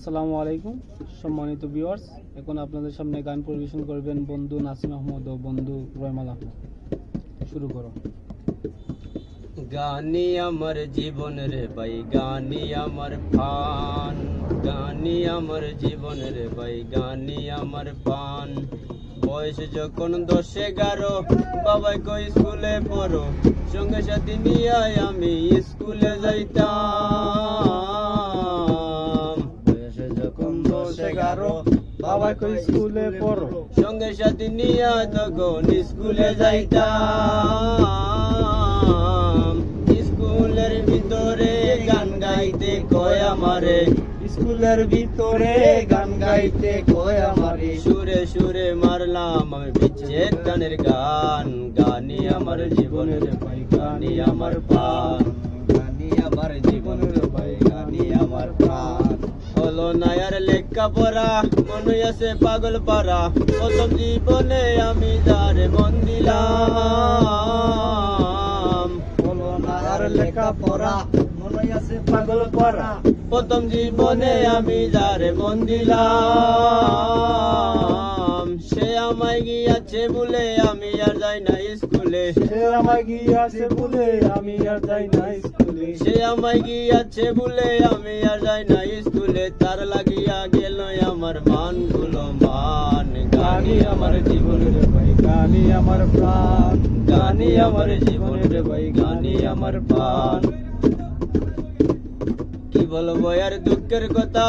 আসসালামু আলাইকুম, সম্মানিত ভিউয়ার্স এখন আপনাদের সামনে গান পরিবেশন করবেন বন্ধু নাসিম আহমদ ও বন্ধু রয়মাল আহমদ। শুরু করো। গানি আমার জীবন রে ভাই, গানি আমার ফান গানি আমার জীবন রে ভাই, গানি আমার পান বয়স যখন দশ এগারো, বাবাই কই স্কুলে পড়ো? সঙ্গে সাথে নিয়ে আমি স্কুলে যাইতাম। যখন দশ এগারো বাবা কই স্কুলে পড়ো? সঙ্গে সাথে নিয়ে তখন স্কুলে যাইতাম। স্কুলের ভিতরে গান গাইতে কয় আমারে? স্কুলের ভিতরে গান গাইতে কয় আমারে? সুরে সুরে মারলাম আমি বিচ্ছেদ গানের গান। গানি আমার জীবনের ভাই গানি আমার প্রাণ পড়া মনে আছে পাগল পারা। প্রথম জীবনে আমি যারে মন দিলাম। বলো না আর লেখা পড়া মনে আছে পাগল পড়া প্রথম জীবনে আমি যারে মন দিলাম। সে আমায় গিয়াছে বলে আমি আর যাই না স্কুলে। সে আমায় গিয়াছে বলে আমি আর যাই না স্কুলে। সে আমায় গিয়াছে বলে আমি আর যাই না স্কুলে। তার লাগিয়া আমার মানগুলো মান গানি আমার জীবনের ভাই গানি আমার প্রাণ গানি আমার জীবনের ভাই গানি আমার প্রাণ। কি বলব আর দুঃখের কথা?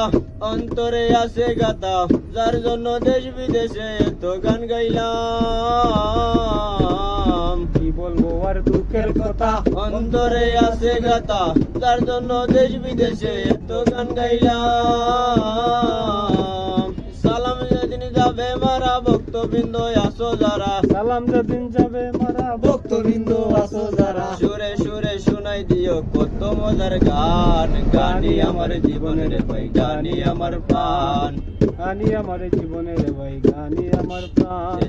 অন্তরে আছে গাতা যার জন্য দেশ বিদেশে এত গান গাইলাম। কি বলব আর দুঃখের কথা? অন্তরে আছে গাতা যার জন্য দেশ বিদেশে এত গান গাইলাম। ভক্তবৃন্দ আসো যারা। সালাম যেদিন যাবে মারা ভক্তবৃন্দ আসো যারা। সুরে সুরে শুনাই দিও কত মজার গান। গানি আমার জীবনের ভাই গানি আমার প্রাণ। গানি আমার জীবনের ভাই গানি আমার প্রাণ।